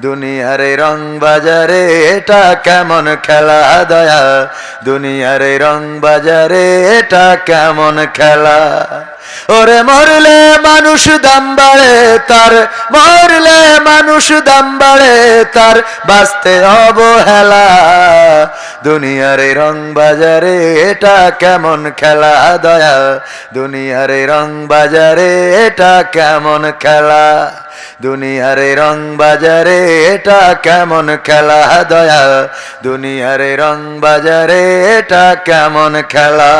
দুনিয়ার রং বাজারে, এটা কেমন খেলা দয়া? দুনিয়ার রং বাজারে, এটা কেমন খেলা? ওরে মরলে মানুষ দাম বাড়ে, তার মরলে মানুষ দাম বাড়ে, তার বাঁচতে অবহেলা। দুনিয়ার রং বাজারে, এটা কেমন খেলা দয়া? দুনিয়ার রং বাজারে, এটা কেমন খেলা? দুনিয়ার রং বাজারে, এটা কেমন খেলা দয়া দুনিয়ার রং বাজারে, এটা কেমন খেলা?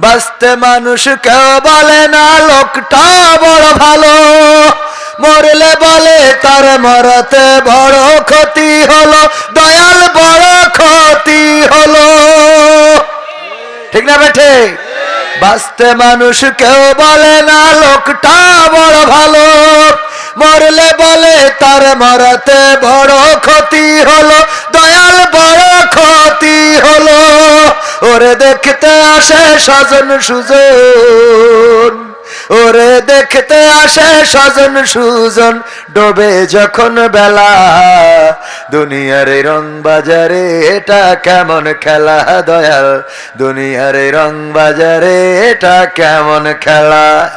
বাঁচতে মানুষ কেউ বলে না, লোকটা বড় ভালো। মরলে বলে তার মরতে বড় ক্ষতি হলো, দয়াল বড় ক্ষতি হলো। ঠিক না বেঠে? বাঁচতে মানুষ কেউ বলে না, লোকটা বড় ভালো। মরলে বলে তার মরাতে বড় ক্ষতি হলো, দয়াল বড় ক্ষতি হলো। ওরে দেখতে আসে স্বজন সুজন। ওরে দেখতে আসে স্বজন সুজন, ডোবে যখন বেলা। দুনিয়ার রং বাজারে এটা কেমন খেলা, দয়াল? দুনিয়ার রং বাজারে এটা কেমন খেলা?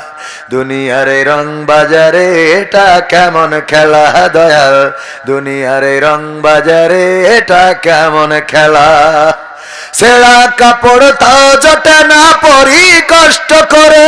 দুনিয়ার রং বাজারে এটা কেমন খেলা, দয়াল? দুনিয়ার রং বাজারে এটা কেমন খেলা? সেরা কাপড় তাও জটে না পরি কষ্ট করে।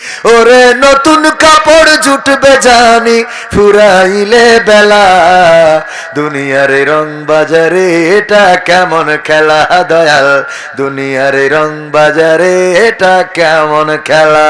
ওরে নতুন কাপড় জুটবে জানি, ফুরাইলে বেলা। দুনিয়ারে রং বাজারে এটা কেমন খেলা, দয়াল? দুনিয়ারে রং বাজারে এটা কেমন খেলা?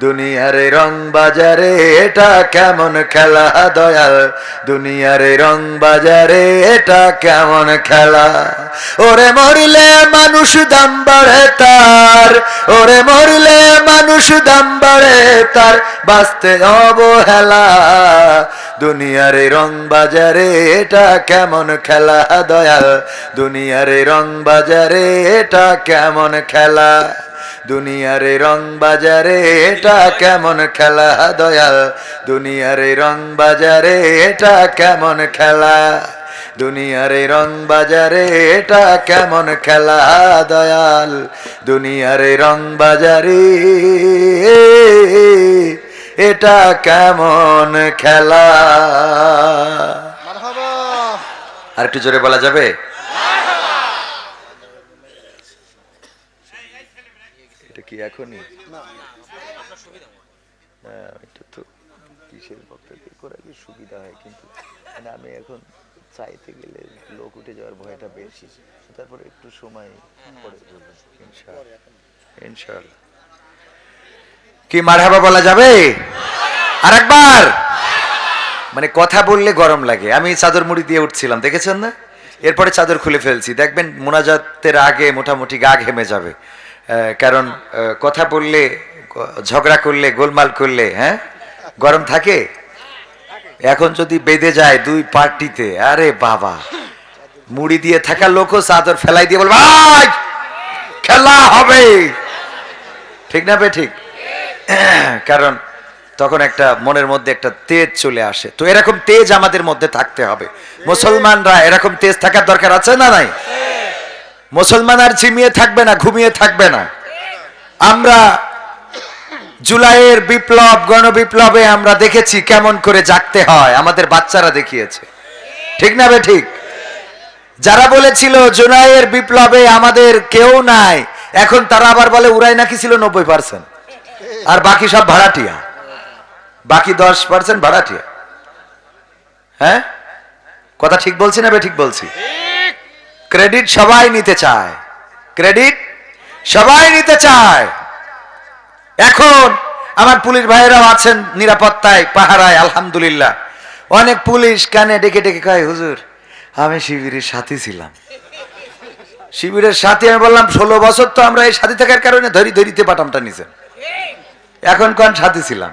দুনিয়ার রং বাজারে, এটা কেমন খেলা, দয়াল? দুনিয়ার রং বাজারে, এটা কেমন খেলা? ওরে মরলে মানুষ দাম বাড়ে তার, ওরে মরলে মানুষ দাম বাড়ে তার, বাঁচতে অবহেলা। দুনিয়ার রং বাজারে, এটা কেমন খেলা, দয়াল? দুনিয়ার রং বাজারে, এটা কেমন খেলা? দুনিয়ার রং বাজারে এটা কেমন খেলা দয়াল? দুনিয়ার রং বাজারে এটা কেমন খেলা? দুনিয়ারে রং বাজারে এটা কেমন খেলা দয়াল? দুনিয়ারে রং বাজারে এটা কেমন খেলা? আর একটু জোরে বলা যাবে? এটা কি এখনই? হ্যাঁ, এটা তো কিসের বক্তব্য করালে সুবিধা হয় কিন্তু? মানে আমি এখন চাইতে গেলে লোক উঠে যাওয়ার ভয়টা বেশি। তারপরে একটু সময় পরে বলব। ইনশাআল্লাহ। ইনশাআল্লাহ। কি মারহাবা বলা যাবে? আরেকবার! মানে কথা বললে গরম লাগে। আমি চাদর মুড়ি দিয়ে উঠছিলাম দেখেছেন না? এরপরে চাদর খুলে ফেলছি। দেখবেন মোনাজাতের আগে মোটামুটি গা ঘেমে যাবে। কারণ কথা বললে ঝগড়া করলে গোলমাল করলে হ্যাঁ? গরম থাকে? এখন যদি বেঁধে যায় দুই পার্টিতে আরে বাবা। মুড়ি দিয়ে থাকা লোকও চাদর ফেলাই দিয়ে বলবে "আয়, খেলা হবে! ঠিক না বে ঠিক? কারণ তখন একটা মনের মধ্যে একটা তেজ চলে আসে। তো এরকম তেজ আমাদের মধ্যে থাকতে হবে। মুসলমানরা এরকম তেজ থাকার দরকার আছে না নাই? মুসলমান আর ঝিমিয়ে থাকবে না, ঘুমিয়ে থাকবে না। আমরা জুলাইয়ের বিপ্লব, গণবিপ্লবে আমরা দেখেছি কেমন করে জাগতে হয়, আমাদের বাচ্চারা দেখিয়েছে। ঠিক না বে ঠিক? যারা বলেছিল জুলাইয়ের বিপ্লবে আমাদের কেউ নাই, এখন তারা আবার বলে, উড়াই নাকি ছিল নব্বই পার্সেন্ট। আর বাকি সব ভাড়াটিয়া। বাকি দশ পার্সেন্ট ভাড়াটিয়া। হ্যাঁ? কথা ঠিক বলছি না বে ঠিক বলছি? ক্রেডিট সবাই নিতে চায়। ক্রেডিট সবাই নিতে চায়। এখন আমার পুলিশ ভাইয়েরাও আছেন নিরাপত্তায়, পাহারায়, আলহামদুলিল্লাহ। অনেক পুলিশ কানে ডেকে ডেকে কয়, হুজুর, আমি শিবিরের সাথী ছিলাম। শিবিরের সাথী, আমি বললাম, ষোলো বছর তো আমরা এই সাথী থাকার কারণে ধরি, ধরিতে পাঠামটা নিছেন। এখন কোন সাথী ছিলাম?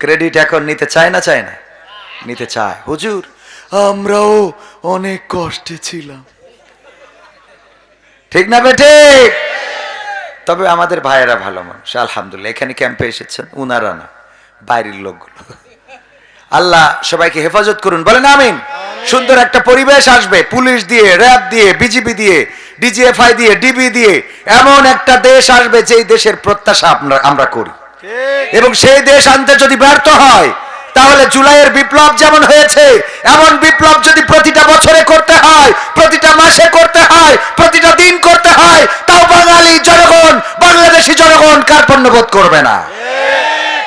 ক্রেডিট এখন নিতে চায় না চায় না? নিতে চায়। হুজুর আমরাও অনেক কষ্টে ছিলাম। ঠিক না বেঠে তবে আমাদের ভাইয়েরা ভালো মানুষ আলহামদুলিল্লাহ। এখানে ক্যাম্পে এসেছেন উনারা না বাইরের লোকগুলো। আল্লাহ সবাইকে হেফাজত করুন বলেন আমিন। সুন্দর একটা পরিবেশ আসবে পুলিশ দিয়ে র্যাব দিয়ে বিজিবি দিয়ে ডিজিএফআই দিয়ে ডিবি দিয়ে এমন একটা দেশ আসবে যেই দেশের প্রত্যাশা আমরা আমরা করি। এবং সেই দেশ আনতে যদি ব্যর্থ হয় তাহলে জুলাইয়ের বিপ্লব যেমন হয়েছে, এমন বিপ্লব যদি প্রতিটা বছরে করতে হয়, প্রতিটা মাসে করতে হয়, প্রতিটা দিন করতে হয়, তাও বাঙালি জনগণ, বাংলাদেশি জনগণ কার্পণ্য বোধ করবে না।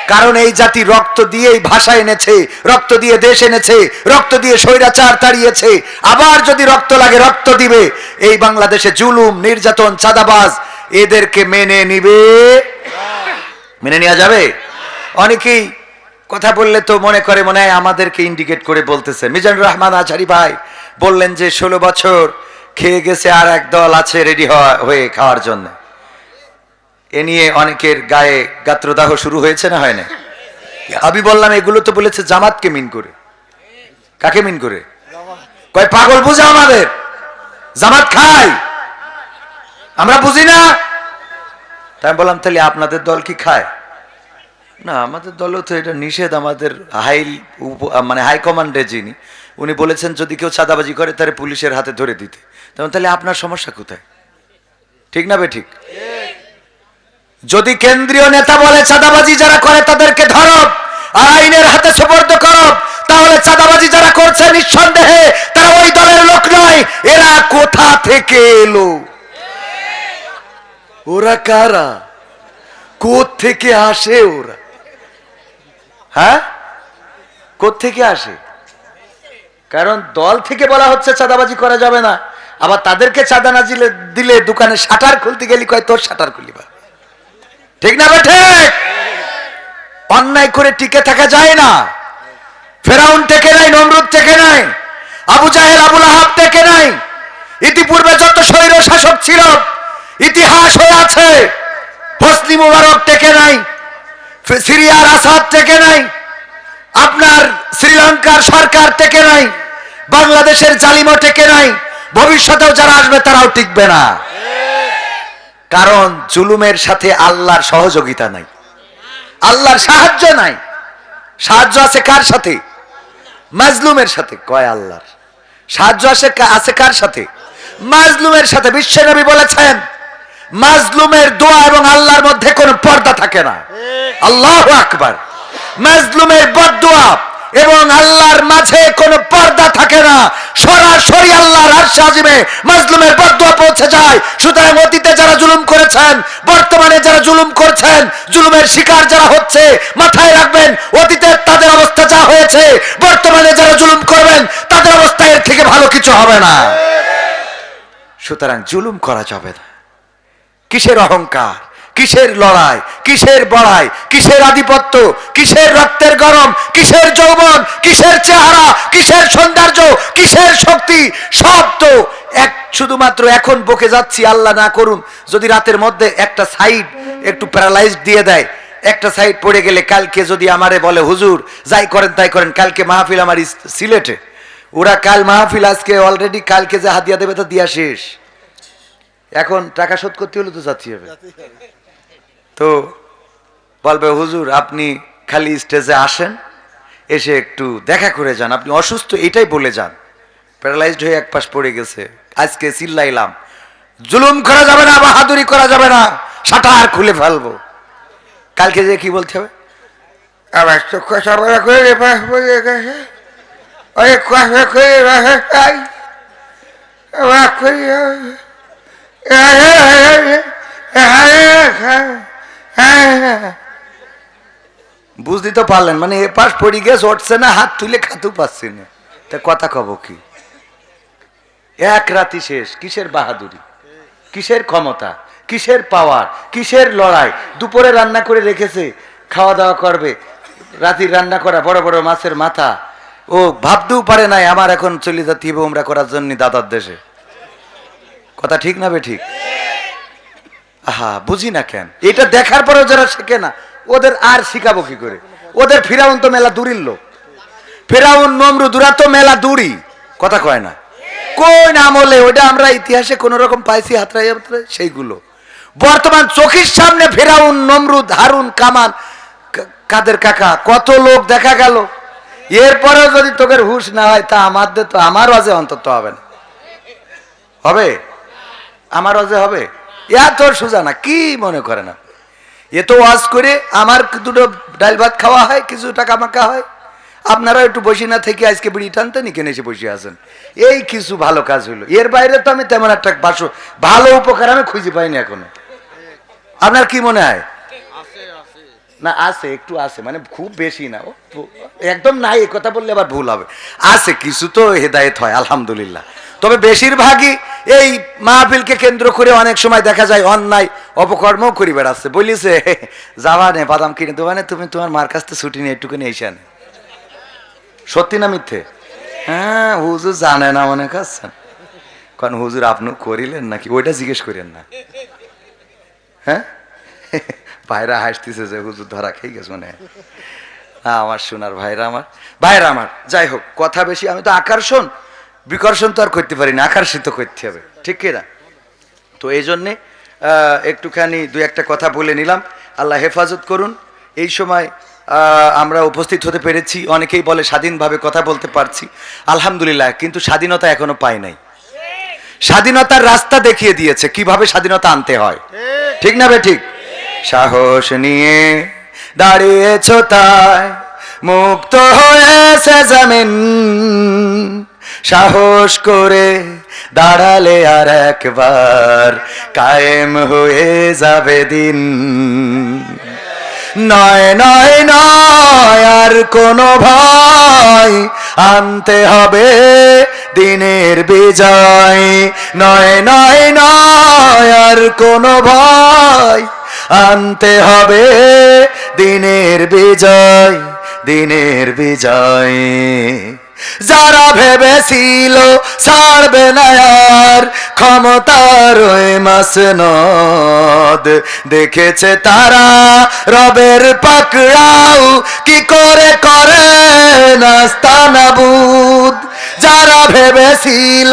কারণ এই জাতি রক্ত দিয়েই ভাষা এনেছে, রক্ত দিয়ে দেশ এনেছে, রক্ত দিয়ে স্বৈরাচার তাড়িয়েছে। আবার যদি রক্ত লাগে, রক্ত দিবে। এই বাংলাদেশে জুলুম, নির্যাতন, চাঁদাবাজ এদেরকে মেনে নিবে। মেনে নেওয়া যাবে? অনেকেই কথা বললে তো মনে করে মনে হয় আমাদেরকে ইন্ডিকেট করে বলতেছে। মিজানুর রহমান আচারি ভাই বললেন যে, ষোলো বছর খেয়ে গেছে আর এক দল আছে রেডি হয়ে খাওয়ার জন্য। এ নিয়ে অনেকের গায়ে গাত্রদাহ শুরু হয়েছে না হয় না আমি বললাম, এগুলো তো বলেছে জামাতকে মিন করে। কাকে মিন করে? কয়, পাগল বুঝা আমাদের। জামাত খাই আমরা বুঝি না। তাই বললাম, তাহলে আপনাদের দল কি খায়? না, আমাদের দলও তো এটা নিষেধ, আমাদের হাই মানে হাই কমান্ডে যিনি, উনি বলেছেন যদি কেউ চাঁদাবাজি করে, তাহলে পুলিশের হাতে ধরে দিতে। তেমন তাহলে আপনার সমস্যা কোথায়? ঠিক না বে ঠিক? যদি কেন্দ্রীয় নেতা বলে চাঁদাবাজি যারা করে, তাদেরকে ধরো, আর আইনের হাতে সুপর্দ করো, তাহলে চাঁদাবাজি যারা করছে নিঃসন্দেহে, তারা ওই দলের লোক নয়, এরা কোথা থেকে এলো? ওরা কারা? থেকে আসে ওরা? হ্যাঁ? থেকে আসে? কারণ দল থেকে বলা হচ্ছে চাঁদাবাজি করা যাবে না। আবার তাদেরকে চাঁদা না দিলে দিলে দোকানে শাটার খুলতে গেলি, কয় তোর শাটার খুলিবা ঠিক না বেঠে অন্যায় করে টিকে থাকা যায় না। ফেরাউন টেকে নাই, নমরুদ টেকে নাই, আবু জাহেল আবুল আহাব টেকে নাই। ইতিপূর্বে যত স্বৈর শাসক ছিল, ইতিহাস হয়ে আছে হোসনি মুবারক টেকে নাই ফে- সিরিয়ার আসাদ টেকে নাই, আপনার শ্রীলঙ্কার সরকার টেকে নাই, বাংলাদেশের জালিমও টেকে নাই, ভবিষ্যতেও যারা আসবে তারাও টিকবে না। কারণ জুলুমের সাথে আল্লাহর সহযোগিতা নাই। আল্লাহর সাহায্য নাই। সাহায্য আছে কার সাথে? মাজলুমের সাথে। কয় আল্লাহর? সাহায্য আছে আছে কার সাথে? মাজলুমের সাথে। বিশ্বনবী বলেছেন মাজলুমের দোয়া এবং আল্লাহর মধ্যে কোনো পর্দা থাকে না। আল্লাহ আকবার। মাজলুমের বদদোয়া এবং আল্লাহর মাঝে কোনো পর্দা থাকে না। সরাসরি আল্লাহর আরশে আজিমে মাজলুমের বদদোয়া পৌঁছে যায়। সুতরাং অতীতে যারা জুলুম করেছেন, বর্তমানে যারা জুলুম করছেন, জুলুমের শিকার যারা হচ্ছে, মাথায় রাখবেন অতীতে তাদের অবস্থা যা হয়েছে, বর্তমানে যারা জুলুম করবেন, তাদের অবস্থা এর থেকে ভালো কিছু হবে না। সুতরাং জুলুম করা যাবে না। কিসের অহংকার? কিসের লড়াই? কিসের বড়াই? কিসের আধিপত্য? কিসের রক্তের গরম? কিসের যৌবন? কিসের চেহারা? কিসের সৌন্দর্য? কিসের শক্তি? সব তো এক, শুধুমাত্র এখন বকে যাচ্ছি, আল্লাহ না করুন, যদি রাতের মধ্যে একটা সাইড একটু প্যারালাইজ দিয়ে দেয়, একটা সাইড পড়ে গেলে কালকে যদি আমারে বলে, হুজুর, যাই করেন তাই করেন, কালকে মাহফিল আমার সিলেটে। ওরা কাল মাহফিল, আজকে অলরেডি কালকে যে হাতিয়া দেবে তা দিয়া শেষ। এখন টাকা শোধ করতে হলে তো যাচ্ছি হবে। তো বলবে হুজুর আপনি খালি স্টেজে আসেন এসে একটু দেখা করে যান। আপনি অসুস্থ এটাই বলে যান। প্যারালাইজড হয়ে এক পাশ পড়ে গেছে। আজকে চিল্লাইলাম জুলুম করা যাবে না বাহাদুরি করা যাবে না সাটার খুলে ফেলব। কালকে যে কি বলতে হবে? আবার করে কথা করে বুঝতে তো পারলেন মানে এ পাশ পড়ে গেছে উঠছে না, হাত তুলে খাতু পাচ্ছি না। তা কথা কব কি? এক রাতি শেষ, কিসের বাহাদুরি? কিসের ক্ষমতা? কিসের পাওয়ার কিসের লড়াই? দুপুরে রান্না করে রেখেছে, খাওয়া দাওয়া করবে রাতির রান্না করা বড় বড় মাছের মাথা। ও ভাবতেও পারে নাই, আমার এখন চলে যেতে হবে, উমরা করার জন্য দাদার দেশে। কথা ঠিক না বে ঠিক? আহা, বুঝি না কেন? এটা দেখার পরেও যারা শেখে না, ওদের আর শিখাবো কি করে? ওদের ফিরাউন তো মেলা দূরির লোক। ফেরাউন নমরুদুরা তো মেলা দূরি কথা কয় না? কোন আমলে ওটা আমরা ইতিহাসে কোন রকম পাইছি হাতরাই সেইগুলো। বর্তমান চোখের সামনে ফেরাউন, নমরুদ, হারুন কামান কাদের কাকা, কত লোক দেখা গেল। এরপরেও যদি তোকের হুশ না হয়, তা আমাদের তো, আমার অজে অন্তত হবে না। হবে? আমার অজে হবে? এত সোজা না, কি মনে করে না? এ তো ওয়াজ করে আমার দুটো ডাল ভাত খাওয়া হয়, কিছু টাকা মাকা হয়। আপনারা একটু বসি না থেকে আজকে বিড়ি টানতেন কেন এসে বসে আছেন। এই কিছু ভালো কাজ হলো এর বাইরে তো আমি তেমন একটা বাসো, ভালো উপকার আমি খুঁজে পাইনি এখনও। আপনার কি মনে হয়? না, আছে, একটু আছে মানে খুব বেশি না একদম নাই কথা বললে আবার ভুল হবে। আছে, কিছু তো হেদায়েত হয়, আলহামদুলিল্লাহ। তবে বেশিরভাগই এই মাহফিলকে কেন্দ্র করে অনেক সময় দেখা যায় অন্যায় অপকর্ম করি বেড়াচ্ছে। বলিছে যাওয়া নে বাদাম কিনে দেওয়া নে তুমি তোমার মার কাছ থেকে ছুটি নিয়ে একটুখানি এসে আনে। সত্যি না মিথ্যে? হ্যাঁ হুজুর জানে না, মনে করছেন? কারণ হুজুর আপনি করিলেন নাকি? ওইটা জিজ্ঞেস করেন না। হ্যাঁ? ভাইরা হাসতেছে যে হুজুর ধরা খেয়ে গেছে মনে। আমার শোনার ভাইরা আমার। ভাইরা আমার, যাই হোক, কথা বেশি, আমি তো আকর্ষণ বিকর্ষণ তো আর করতে পারি না আকর্ষিত করতে হবে, ঠিক কিনা তো এই জন্যে একটুখানি দু একটা কথা বলে নিলাম। আল্লাহ হেফাজত করুন। এই সময় আমরা উপস্থিত হতে পেরেছি। অনেকেই বলে স্বাধীনভাবে কথা বলতে পারছি। আলহামদুলিল্লাহ, কিন্তু স্বাধীনতা এখনও পাই নাই। স্বাধীনতার রাস্তা দেখিয়ে দিয়েছে, কীভাবে স্বাধীনতা আনতে হয়। ঠিক না বে ঠিক? সাহস নিয়ে দাঁড়িয়েছ তাই, মুক্ত হয়েছে জামিন। সাহস করে দাঁড়ালে আর একবার কায়েম হয়ে যাবে দিন। নয় নয় নয়, আর কোনো ভয় আনতে হবে দিনের বিজয়। নয় নয় নয়, আর কোনো ভয় আনতে হবে দিনের বিজয় দিনের বিজয়। যারা ভেবেছিল ছাড়বে না আর ক্ষমতার মাস নদ দেখেছে তারা রবের পাকড়াও কি করে করে নাস্তা নাবুদ। যারা ভেবেছিল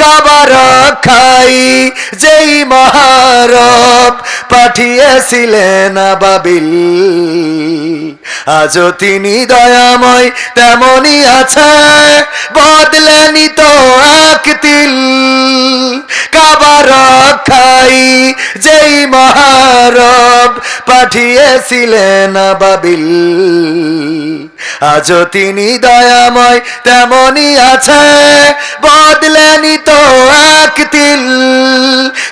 কাবার খাই যেই মহারব পাঠিয়েছিলেন আবাবিল। আজও তিনি দয়াময় তেমনই আছে, বদলেনি তো এক তিল কাবার খাই যেই মহারব পাঠিয়েছিলেন আবাবিল। আজও তিনি দয়াময় তেমনই আছে। বদলেনি তো এক তিল।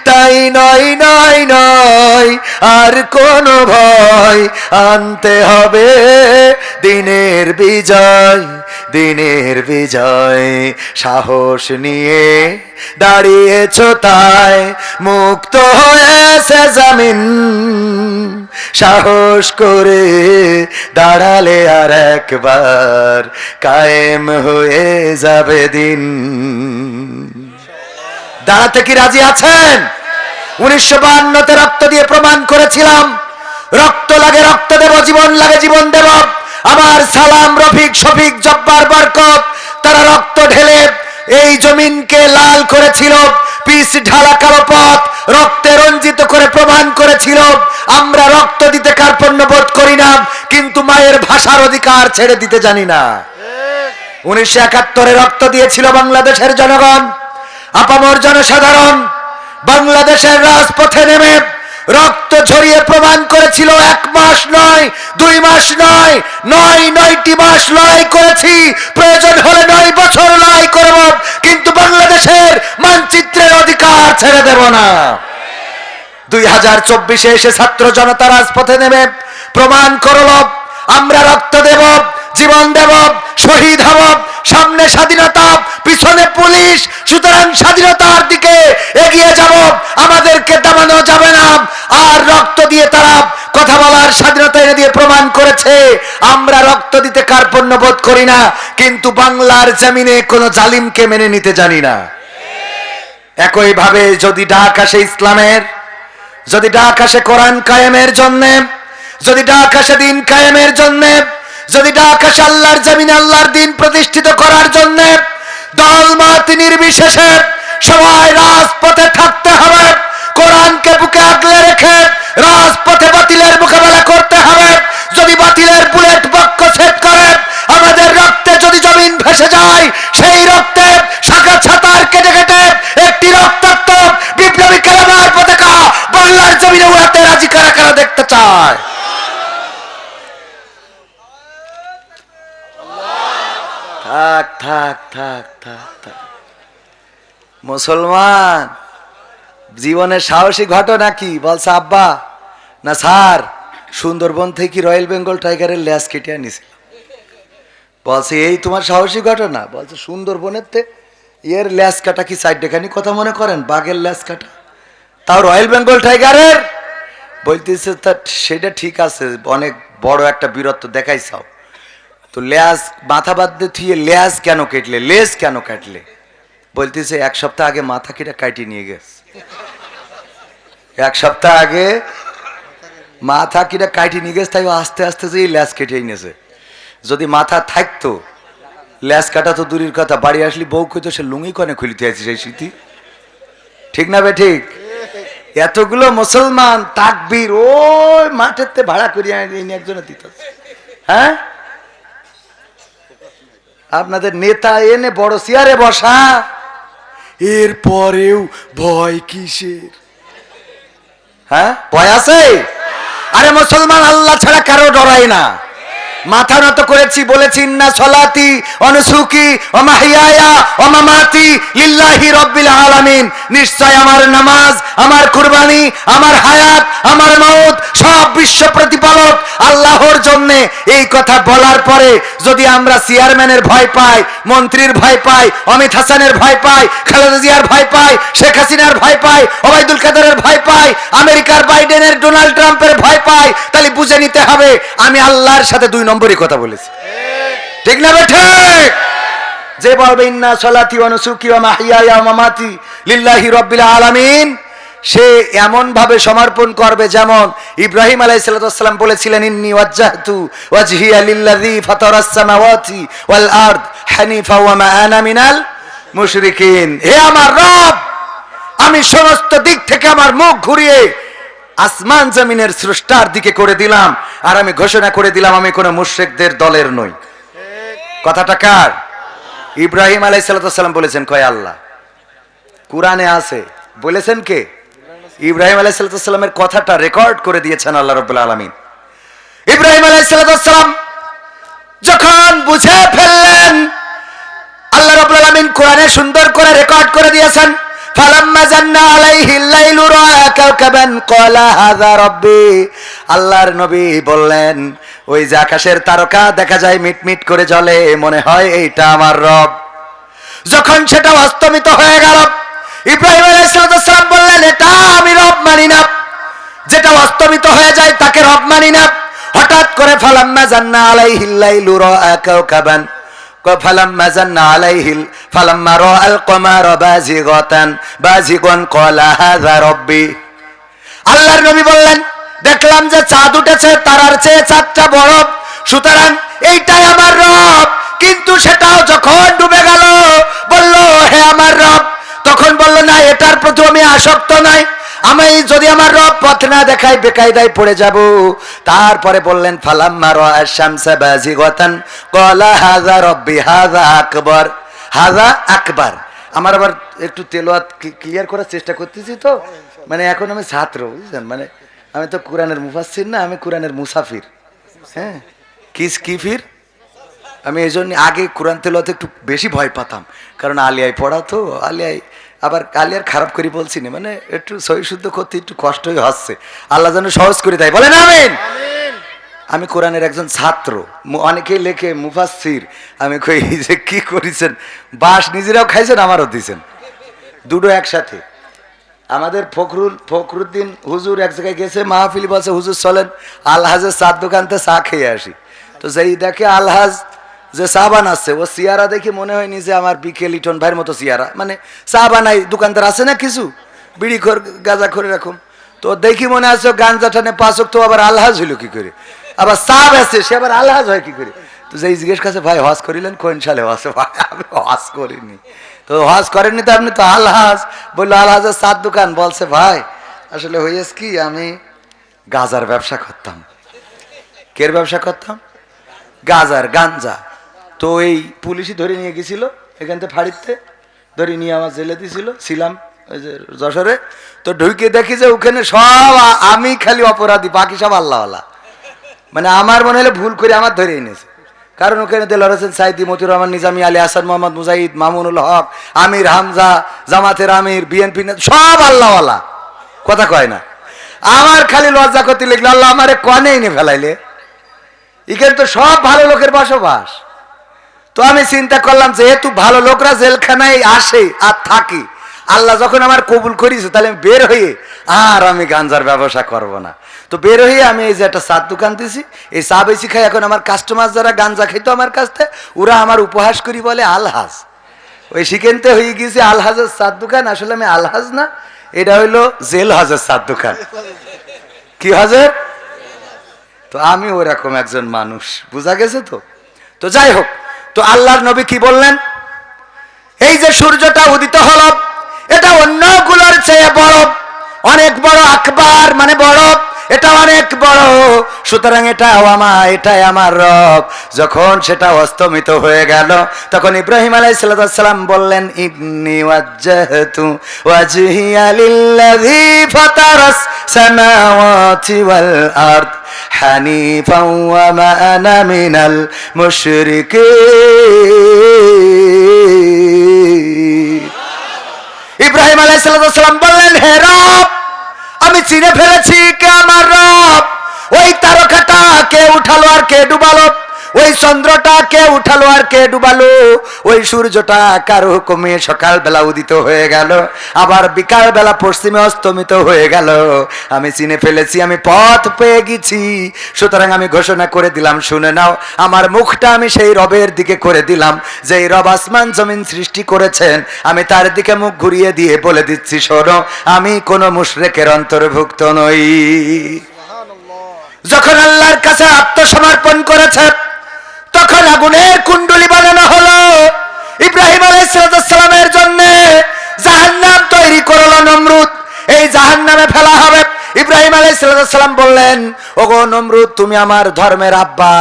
তাই নয় নয় নয়, আর কোন ভয় আনতে হবে। দিনের বিজয় দিনের বিজয়, সাহস নিয়ে দাঁড়িয়েছ তাই মুক্ত হয়েছে জামিন। সাহস করে দাঁড়ালে আর একবার কায়েম হয়ে যাবে দিন। দাঁড়াতে কি রাজি আছেন? উনিশশো বাহান্নতে রক্ত দিয়ে প্রমাণ করেছিলাম। রক্ত লাগে, রক্ত দেব, জীবন লাগে, জীবন দেব। আমার সালাম, রফিক, শফিক, জব্বার, বরকত, তারা রক্ত ঢেলে এই জমিনকে লাল করেছিল। পিস ঢালা কালো পথ, রক্তে রঞ্জিত করে প্রমাণ করেছিল। আমরা রক্ত দিতে কার্পণ্য বোধ করি না, কিন্তু মায়ের ভাষার অধিকার ছেড়ে দিতে জানি না। উনিশশো একাত্তরে রক্ত দিয়েছিল বাংলাদেশের জনগণ, আপামর জনসাধারণ। বাংলাদেশের রাজপথে নেমে রক্ত ঝরিয়ে প্রমাণ করেছিল, এক মাস নয়, দুই মাস নয় নয়, নয়টি মাস লড়াই করেছি। প্রয়োজন হলে নয় বছর লড়াই করব, কিন্তু বাংলাদেশের মানচিত্রের অধিকার ছেড়ে দেব না। দুই হাজার চব্বিশে এসে ছাত্র জনতা রাজপথে নেমে প্রমাণ করল, আমরা রক্ত দেব, জীবন দেব, শহীদ হব, সামনে স্বাধীনতা, পিছনে পুলিশ, সুতরাং স্বাধীনতার দিকে এগিয়ে যাব, আমাদেরকে দামানো যাবে না। আর রক্ত দিয়ে তারা কথা বলার স্বাধীনতা এনে দিয়ে প্রমাণ করেছে, আমরা রক্ত দিতে কার্পণ্য বোধ করি না, কিন্তু বাংলার জমিনে কোনো জালিমকে মেনে নিতে জানি না। একইভাবে যদি ডাক আসে ইসলামের, যদি ডাক আসে কোরআন কায়েমের জন্য, যদি ডাক আসে দিন কায়েমের জন্য, যদি ডাক আসে আল্লাহর জামিন আল্লাহর দিন প্রতিষ্ঠিত করার জন্য, দল মত নির্বিশেষে সবাই রাজপথে মুসলমান, জীবনের সাহসী ঘটনা কি বলছে, আব্বা, না স্যার, সুন্দরবন থেকে রয়্যাল বেঙ্গল টাইগারের ল্যাস কেটে আনিছিল বলছে, এই তোমার সাহসী ঘটনা বলছে, সুন্দরবনের তে এর ল্যাস কাটা কি সাইড দেখানি কথা মনে করেন? বাঘের ল্যাস কাটা? তাও রয়্যাল বেঙ্গল টাইগারের? বলতেছে, তা সেটা ঠিক আছে, অনেক বড় একটা বীরত্ব দেখাইছাও। তো ল্যাস, মাথা বাদ দিয়ে থুয়ে ল্যাস কেন কেটলে? লেজ কেন কাটলে? বলতেছে, এক সপ্তাহ আগে মাথা কেটে কাটিয়ে নিয়ে গেছে। এক সপ্তাহ আগে মাথা কিটা কাটি নিয়ে গেছে, তাই আস্তে আস্তে যে ল্যাস কেটে নিয়েছে যদি মাথা থাকতো, ল্যাস কাটা তো দূরের কথা, বাড়ি আসলি বউ কইতো, সে লুঙ্গি কনে খুলিতে আছে সেই স্মৃতি? ঠিক না বে ঠিক? এতগুলো মুসলমান তাকবীর, ওই মাঠের তে ভাড়া করিয়া একজনে দিত হ্যাঁ? আপনাদের নেতা এনে বড় চেয়ারে বসা। এর পরেও ভয় কিসের? হ্যাঁ? ভয় আছে? আরে মুসলমান আল্লাহ ছাড়া কারও ডরাই না। মাথা নত করেছি, বলেছি না সলাতি অনুসুকি অমাহিয়ায়া অমামাতি লিল্লাহি আলামিন। নিশ্চয় আমার নামাজ, আমার কুরবানি, আমার হায়াত, আমার মৌত সব বিশ্ব এই কথা বলার পরে যদি আমরা চেয়ারম্যানের ভয় পাই, মন্ত্রীর ভয় পাই, অমিত হাসানের ভয় পাই, খালেদা জিয়ার ভয় পাই, শেখ হাসিনার ভয় পাই, ওবায়দুল কাদেরের ভয় পাই, আমেরিকার বাইডেনের ডোনাল্ড ট্রাম্পের ভয় পাই, তাহলে বুঝে নিতে হবে আমি আল্লাহর সাথে দুই নম্বরই কথা বলেছি। ঠিক না বেঠে? যে বলবে, ইন্না সলাতি অনুসুকি ওয়া মাহিয়া মামাতি লিল্লাহি রাব্বিল আলামিন। সে এমন ভাবে সমর্পণ করবে যেমন ইব্রাহিম আলাইহিসসালাম বলেছিলেন, ইন্নি সামাওয়াতি ওয়াল মুশরিকিন। হে আমার রব, আমি সমস্ত দিক থেকে আমার মুখ ঘুরিয়ে আসমান জমিনের স্রষ্টার দিকে করে দিলাম, আর আমি ঘোষণা করে দিলাম, আমি কোনো মুশরিকদের দলের নই। কথাটা কার? ইব্রাহিম আলাইসাল্লাম বলেছেন, কয় আল্লাহ, কোরআনে আছে। বলেছেন কে? ইব্রাহিম আলাইসাল্লামের কথাটা রেকর্ড করে দিয়েছেন আল্লাহ রব্বুল আলমিন। ইব্রাহিম আলাইসাল্লাম যখন বুঝে ফেললেন, আল্লাহ রব্বুল আলামিন কোরআনে সুন্দর করে রেকর্ড করে দিয়েছেন রাব্বি। আল্লাহর নবী বললেন, ওই যে আকাশের তারকা দেখা যায় মিটমিট করে জ্বলে, মনে হয় এইটা আমার রব। যখন সেটা অস্তমিত হয়ে গেল ইব্রাহিম আলাইহিসসালাম বললেন এটা আমি রব মানি না যেটা অস্তমিত হয়ে যায় তাকে রব মানি না হঠাৎ করে ফালাম্মা জান্না আলাইহিল লাইলু রাআ কাওকাবান فلما زن عليه ال- فلما راى القمر بازغة بازغا قال هذا ربي আল্লাহর নবী বললেন দেখলাম যে চাঁদ উঠেছে তারার চেয়ে চাঁদটা বড় সুতরাং এইটাই আমার রব কিন্তু সেটাও যখন ডুবে গেল বলল হে আমার এটার প্রতি আমি আসক্ত নাই। আমি যদি আমার রব পথ না দেখাই বেকায়দায় পড়ে যাব। তারপরে বললেন, ফালাম্মা রাআ শামসা বাজিগাতান ক্বালা হাযা রব্বি, হাযা আকবার। হাযা আকবার। আমার আবার একটু তেলোয়াত ক্লিয়ার করার চেষ্টা করতেছি তো? মানে এখন আমি ছাত্র, বুঝছেন? মানে আমি তো কোরআনের মুফাসসির না, আমি কোরআনের মুসাফির। হ্যাঁ? কিস কিফির আমি এই জন্য আগে কোরআন তেলোয়াতে একটু বেশি ভয় পাতাম। কারণ আলিয়ায় পড়া তো, আলিয়ায় আবার কালি আর খারাপ করে বলছি না মানে একটু সহি শুদ্ধ করতে একটু কষ্টই হচ্ছে। আল্লাহ যেন সহজ করে দেয়, বলেন আমিন। আমি কোরআনের একজন ছাত্র অনেকেই লেখে মুফাসসির। আমি কই যে কি করেছেন? বাস নিজেরাও খাইছেন, আমারও দিছেন। দুটো একসাথে। আমাদের ফখরুল ফখরুদ্দিন হুজুর এক জায়গায় গেছে, মাহফিল বলছে, হুজুর চলেন, আলহাজের চার দোকানতে চা খেয়ে আসি। তো যেই দেখে আলহাজ যে চা আছে, ও সিয়ারা দেখে মনে হয়নি যে আমার বিকেল ইটন ভাইয়ের মতো সিয়ারা। মানে চা বানাই দোকানদার আছে না কিছু? বিড়ি খোর, গাঁজা করে রাখুন তো দেখি মনে আছে গাঞ্জা টানে পাঁচক তো আবার আলহাজ হইল কি করে? আবার চা আছে, সে আবার আলহাজ হয় কি করে? তো যেই জিজ্ঞেস কাছে ভাই, হজ করিলেন? কোন সালে হজ? ভাই, আমি হজ করিনি। তো হজ করেননি তো আপনি তো আলহাজ। বলল, আলহাজের সাত দোকান। বলছে, ভাই, আসলে হয়েছে কি, আমি গাজার ব্যবসা করতাম। কের ব্যবসা করতাম? গাজার গাঞ্জা তো এই পুলিশই ধরে নিয়ে গেছিল, এখান থেকে ফাড়িতে ধরে নিয়ে আমার জেলে দিছিল ছিলাম ওই যে যশোরে। তো ঢুকে দেখি যে ওখানে সব আমি খালি অপরাধী, বাকি সব আল্লাহওয়ালা। মানে আমার মনে হলে ভুল করে আমার ধরে এনেছে। কারণ ওখানে দেলার হোসেন সাইদি মতিউর রহমান, নিজামী আলী হাসান, মোহাম্মদ মুজাহিদ, মামুনুল হক, আমির হামজা, জামাতের আমির, বিএনপি সব আল্লাহওয়ালা। কথা কয় না। আমার খালি লজ্জা করতে লিখলো আল্লাহ আমারে কনে এনে ফেলাইলে। এখানে তো সব ভালো লোকের বসবাস। তো আমি চিন্তা করলাম, যেহেতু ভালো লোকরা জেলখানায় আসে আর থাকে, আল্লাহ যখন আমার কবুল করিছে তাহলে আমি বের হয়ে আর আমি গাঞ্জার ব্যবসা করব না। তো বের হয়ে আমি এই যে একটা চার দোকান দিছি এই চা বেশি খাই, এখন আমার কাস্টমার যারা গাঞ্জা খেতো আমার কাছ থেকে, ওরা আমার উপহাস করি বলে আলহাজ। ওই সেখানতে হয়ে গিয়েছে আলহাজের চার দোকান, আসলে আমি আলহাজ না, এটা হইল জেল হাজের চার দোকান। কি হাজার? তো আমি ওরকম একজন মানুষ, বোঝা গেছে তো? তো যাই হোক তো আল্লাহর নবী কি বললেন? এই যে সূর্যটা উদিত হল, এটা অন্যগুলোর চেয়ে বড়, অনেক বড় আকবার মানে বড়, এটা অনেক বড়। সুতরাং এটা আমার এটাই আমার রব। যখন সেটা অস্তমিত হয়ে গেল, তখন ইব্রাহিম আলাইসাল্লাম বললেন, ইবনি ওয়াজহিয়া মিনাল ইব্রাহিম আলাইসাল্লাম বললেন, হে রব, আমি চিনে ফেলেছি কে আমার রব? ওই তারকাটা কে উঠালো আর কে ডুবালো? ওই চন্দ্রটা কে উঠালো আর কে ডুবালো? ওই সূর্যটা কারও হুকুমে সকালবেলা উদিত হয়ে গেল। আবার বিকালবেলা পশ্চিমে অস্তমিত হয়ে গেল। আমি চিনে ফেলেছি, আমি পথ পেয়ে গেছি। সুতরাং আমি ঘোষণা করে দিলাম, শুনে নাও। আমার মুখটা আমি সেই রবের দিকে করে দিলাম যে এই রব আসমান জমিন সৃষ্টি করেছেন। আমি তার দিকে মুখ ঘুরিয়ে দিয়ে বলে দিচ্ছি, শোনো, আমি কোনো মুশরেকের অন্তর্ভুক্ত নই। যখন আল্লাহর কাছে আত্মসমর্পণ করেছে, তখন আগুনের কুণ্ডলি বানানো হলো। ইব্রাহিম আলাইসালামের জন্য জাহান্নাম তৈরি করল নমরুদ। এই জাহান নামে ফেলা হবে। ইব্রাহিম আলাইসালাম বললেন, ওগো নমরুদ, তুমি আমার ধর্মের আব্বা।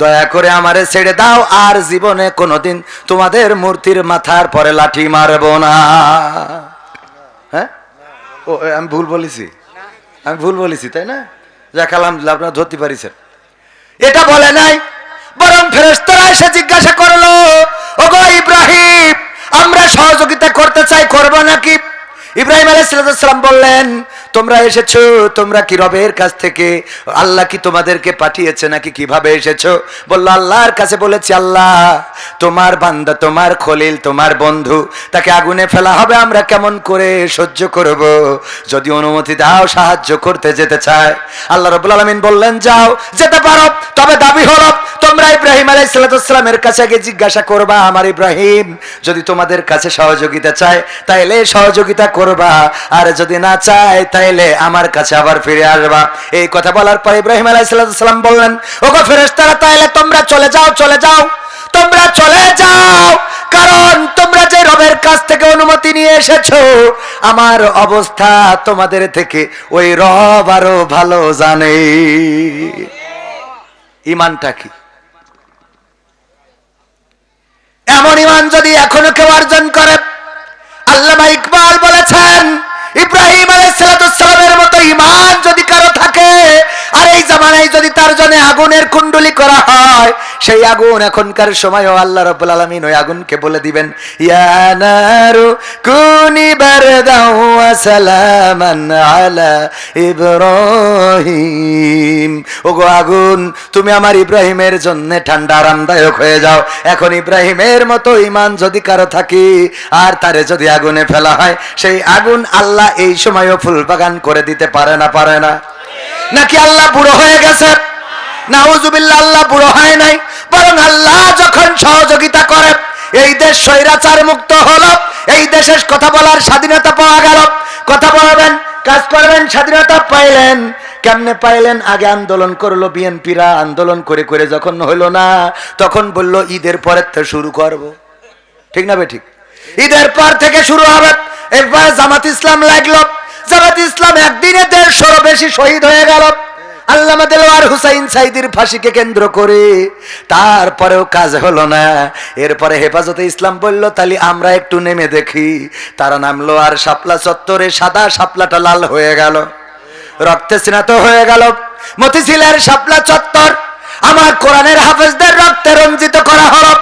দয়া করে আমারে ছেড়ে দাও, আর জীবনে কোনোদিন তোমাদের মূর্তির মাথার পরে লাঠি মারব না। হ্যাঁ? ও আমি ভুল বলেছি? আমি ভুল বলেছি, তাই না? যাক, আলহামদুলিল্লাহ, আপনারা ধরতে পারিছেন। এটা বলে নাই, বরং ফেরেশতারা এসে জিজ্ঞাসা করল, ওগো ইব্রাহিম, আমরা সহযোগিতা করতে চাই, করব নাকি? ইব্রাহিম আলাইসালাম বললেন তোমরা এসেছ? তোমরা কি রবের কাছ থেকে আল্লাহ কি তোমাদেরকে পাঠিয়েছে নাকি কীভাবে এসেছ? বলল, আল্লাহর কাছে বলেছি, আল্লাহ, তোমার বান্দা, তোমার খলিল, তোমার বন্ধু, তাকে আগুনে ফেলা হবে, আমরা কেমন করে সহ্য করব? যদি অনুমতি দাও, সাহায্য করতে যেতে চায়। আল্লাহ রবুল আলমিন বললেন, যাও, যেতে পারো, তবে দাবি হলো, তোমরা ইব্রাহিম আলাইসালামের কাছে আগে জিজ্ঞাসা করবা, আমার ইব্রাহিম, যদি তোমাদের কাছে সহযোগিতা চায়, তাইলে সহযোগিতা করবা, আর যদি না চায় তাইলে আমার কাছে আবার ফিরে আসবা। এই কথা বলার পর ইব্রাহিম আলাইসালাম বললেন, ওগো ফেরেশতারা, তাইলে তোমরা চলে যাও চলে যাও, তোমরা চলে যাও। কারণ তোমরা যে রবের কাছ থেকে অনুমতি নিয়ে এসেছ, আমার অবস্থা তোমাদের থেকে ওই রব আরও ভালো জানে। ইমানটা কি? এমন ইমান যদি এখনও কেউ অর্জন করে, আল্লামা ইকবাল বলেছেন ইব্রাহিম আলাইসালামের মতো ইমান যদি কারও জামানায় যদি তার জন্য আগুনের কুণ্ডলি করা হয়, সেই আগুন এখনকার সময়ও আল্লাহ রব্বুল আলামিন ওই আগুনকে বলে দিবেন ওগো আগুন, তুমি আমার ইব্রাহিমের জন্য ঠান্ডা আরামদায়ক হয়ে যাও। এখন ইব্রাহিমের মতো ইমান যদি কারও থাকে, আর তারে যদি আগুনে ফেলা হয়, সেই আগুন আল্লাহ এই সময়ও ফুল বাগান করে দিতে পারে না পারে না। নাকি আল্লাহ বুড়ো হয়ে গেছে? নাউজুবিল্লাহ, আল্লাহ বুড়ো হয় নাই। বরং আল্লাহ যখন সহযোগিতা করে, এই দেশ স্বৈরাচার মুক্ত হলো। এই দেশের কথা বলার স্বাধীনতা পাওয়া গেল। কথা বলবেন, কাজ করবেন, স্বাধীনতা পাইলেন। কেমনে পাইলেন? আগে আন্দোলন করল বিএনপিরা, আন্দোলন করে করে যখন হইল না, তখন বলল, ঈদের পরের তো শুরু করব। ঠিক না বে ঠিক? ঈদের পর থেকে শুরু হবে। এরপর জামাত ইসলাম লাগল। জামাত ইসলাম একদিনে দেড়শোরও বেশি শহীদ হয়ে গেল। আল্লামা দেলোয়ার হুসাইন সাইদির ফাঁসিকে কেন্দ্র করে। তারপরেও কাজ হলো না। এরপরে হেফাজতে ইসলাম বলল তাহলে আমরা একটু নেমে দেখি। তারা নামলো আর শাপলা চত্বরে সাদা লাল হয়ে গেল। রক্তে স্নাত হয়ে গেল। মতিঝিলের চত্বর, আমার কোরআনের হাফেজদের রক্তে রঞ্জিত করা হলো।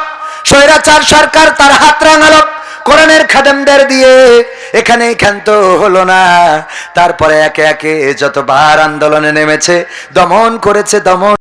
স্বৈরাচার সরকার তার হাত রাঙালো। কোরআনের খাদেমদের দিয়ে এখানে ক্ষান্ত হলো না। তারপরে একে একে যতবার আন্দোলনে নেমেছে দমন করেছে দমন